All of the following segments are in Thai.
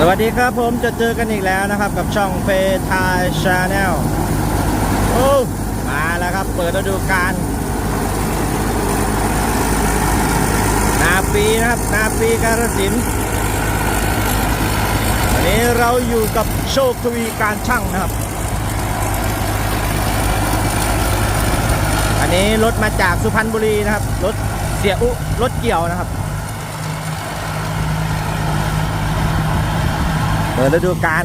สวัสดีครับผมจะเจอกันอีกแล้วนะครับกับช่องเฟทายชาแนลโอ้มาแล้วครับ เปิดฤดูกาลนาปีนะครับ นาปีการสินวันนี้เราอยู่กับโชคทวีการช่างนะครับ อันนี้รถมาจากสุพรรณบุรีนะครับ รถเสียอุรถเกี่ยวนะครับ เปิดฤดูกาล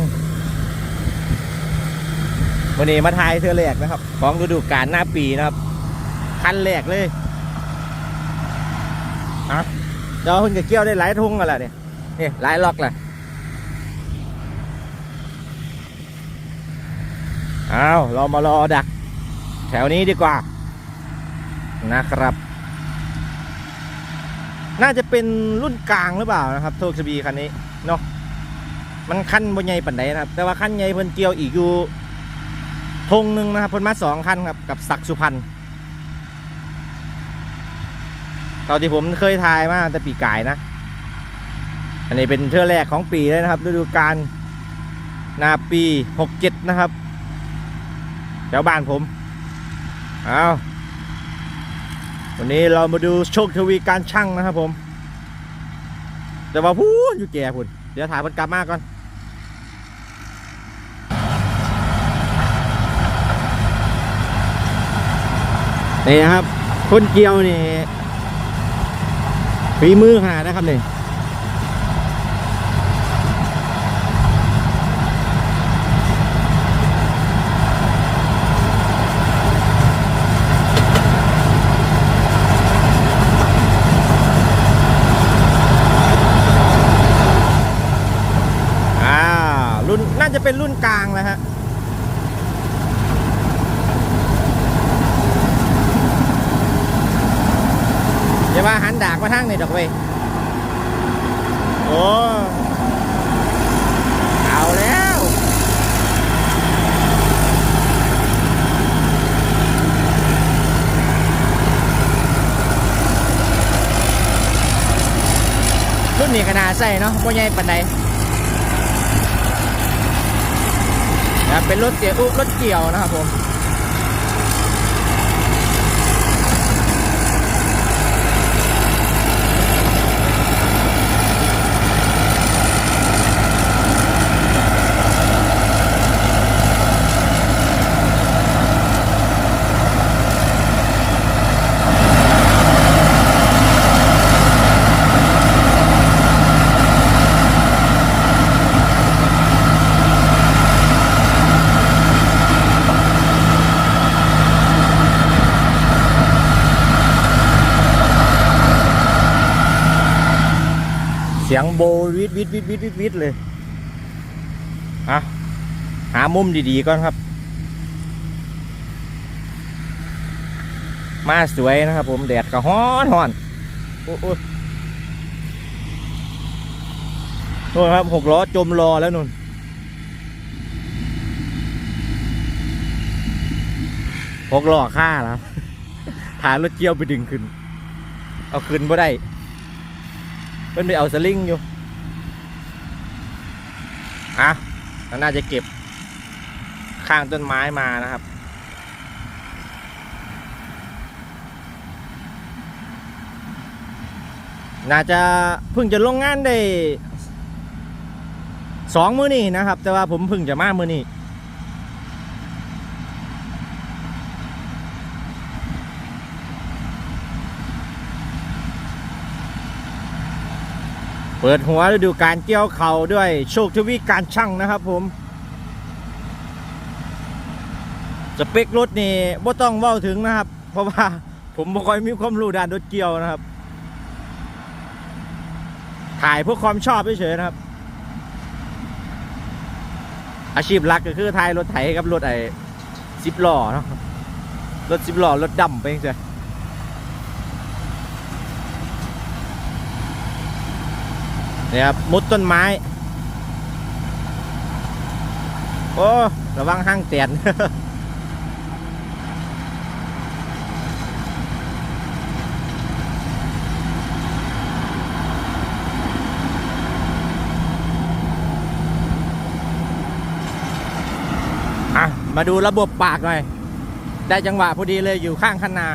วันนี้มาทายเธอแรกนะครับ ของฤดูกาลหน้าปีนะครับ คันแรกเลยอะเดี๋ยวคุณจะเกี่ยวได้หลายทุ่งกันละเนี่ยนี่หลายล็อกแหละเอาเรามารอดัก แถวนี้ดีกว่านะครับ น่าจะเป็นรุ่นกลางหรือเปล่านะครับโทกสบีคันนี้เนาะ มันคันบนใหญ่ปันไดนะครับ แต่ว่าคันใหญ่เพิ่นเกี่ยวอีกอยู่ธงหนึ่งนะครับเพิ่นมาสองคันครับกับศักสุพรรณตอนที่ผมเคยทายมาแต่ปีกายนะ อันนี้เป็นเทือแรกของปีเลยนะครับฤดูกาลนาปีหกเจ็ดนะครับแถวบ้านผมเอาวันนี้เรามาดูโชคทวีการช่างนะครับผม แต่ว่าพูดอยู่แก่พุ่นเดี๋ยวถ่ายมันกลับมาก่อน นี่นะครับคนเกี่ยวนี่ฝีมือขนาดนะครับนี่อ่ารุ่นน่าจะเป็นรุ่นกลางแล้วฮะ อย่า ว่าหันดากมาทางนี่ดอกเว้ยโอ้เอาแล้วรุ่นนี้ขนาดใส่เนาะบ่ใหญ่ปานใดนะเป็นรถเกี่ยวอุ๊รถเกี่ยวนะครับผม สียงโบวิดวิดวิดวิดวิดวิดเลยอะหามุมดีๆก่อนครับ มาสวยนะครับ ผมแดดก็ฮ้อนฮ้อนโอ้โหนู่นครับหกล้อจมรอแล้วนู่นหกล้อค่าแล้วฐานรถเกี่ยวไปดึงขึ้น เอาขึ้นบ่ได้ เพิ่นไปเอาสลิงอยู่อะแล้วน่าจะเก็บข้างต้นไม้มานะครับ น่าจะเพิ่งจะลงงานได้สองมื้อนี่นะครับ แต่ว่าผมเพิ่งจะมามื้อนี้ เปิดหัวฤดูการเกี่ยวเข่าด้วยโชคทวีการช่างนะครับผมสเปครถนี่บ่ต้องเว้าถึงนะครับ เพราะว่าผมบ่ค่อยมีความรู้ด้านรถเกี่ยวนะครับ ถ่ายเพื่อความชอบเฉยๆนะครับ อาชีพหลักก็คือถ่ายรถไถกับรถไอ้สิบล้อเนาะรถสิบล้อรถดำไปเฉย นี่ครับมุดต้นไม้ โอ้ ระวังห้างเตียนมาดูระบบปากหน่อย ได้จังหวะพอดีเลยอยู่ข้างคันนา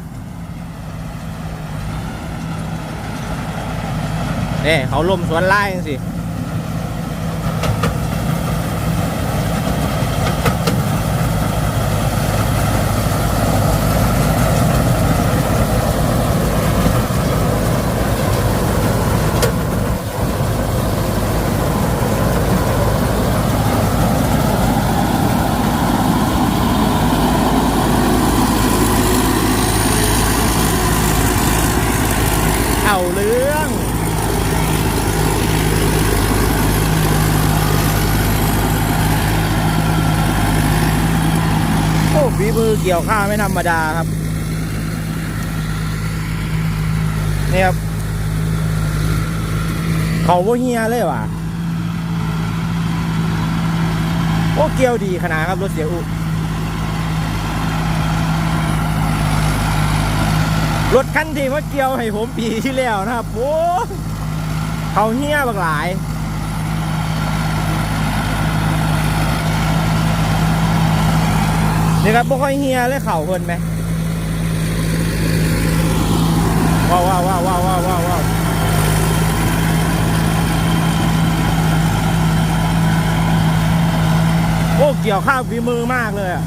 เด้เขาล่มสวนไล่จังสิ เอาเรื่อง โอ้ฝี มือเกี่ยวข้าวไม่ธรรมดาครับ นี่ครับ เขาโวเฮียเลยว่ะโอ้เกี่ยวดีขนาดครับรถเสียอุรถคันที่มาเกี่ยวให้ผมปีที่แล้วนะครับโอ้เขาเหี้ยบักหลาย นี่ครับบ่ค่อยเฮียเลยเข่าเพิ่นไหมว้าวว้าวว้าวว้าวว้าวว้าวว้าวโอ้เกี่ยวข้าวฝีมือมากเลยอะ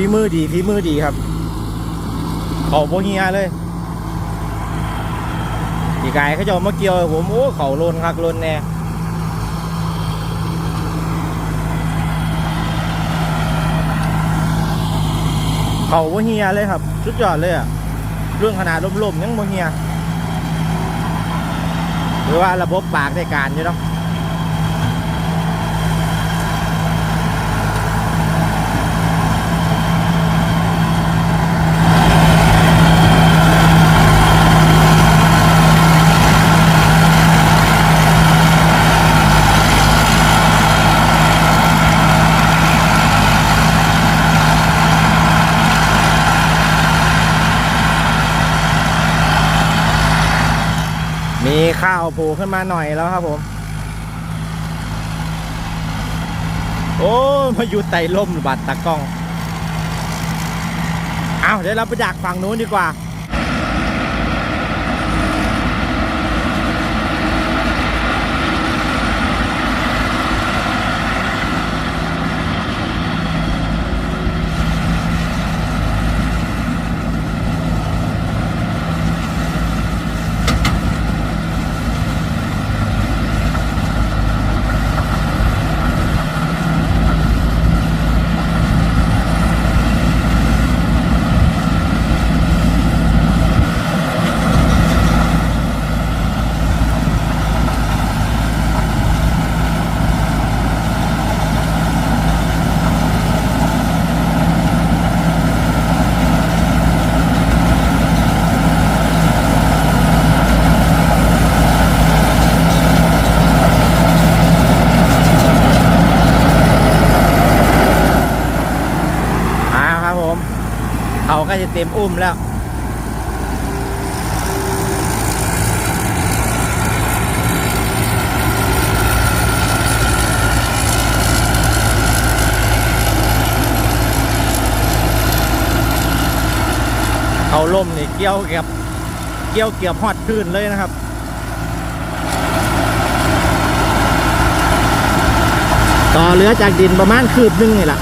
ฝีมือดีฝีมือดีครับ เขาโบเฮียเลยพี่กายเขาจะเอามาเกี่ยวผมโอ้เขาลนคักลนแน่เขาโบเฮียเลยครับสุดยอดเลยอะเรื่องขนาดล่มๆยังโบเฮียหรือว่าระบบปากได้การอยู่เนาะ มี ข้าวโผล่ขึ้นมาหน่อยแล้วครับผม โอ้มาอยู่ไต่ล่มบัดตะกล้อง เอาเดี๋ยวเราไปดักฝั่งนู้นดีกว่าครับผม เขาก็จะเต็มอุ้มแล้ว เขาล่มนี่เกี่ยวเกับเกี่ยวเกี่ยวฮอดพื้นเลยนะครับต่อเรือจากดินประมาณคืบหนึงนี่แหละ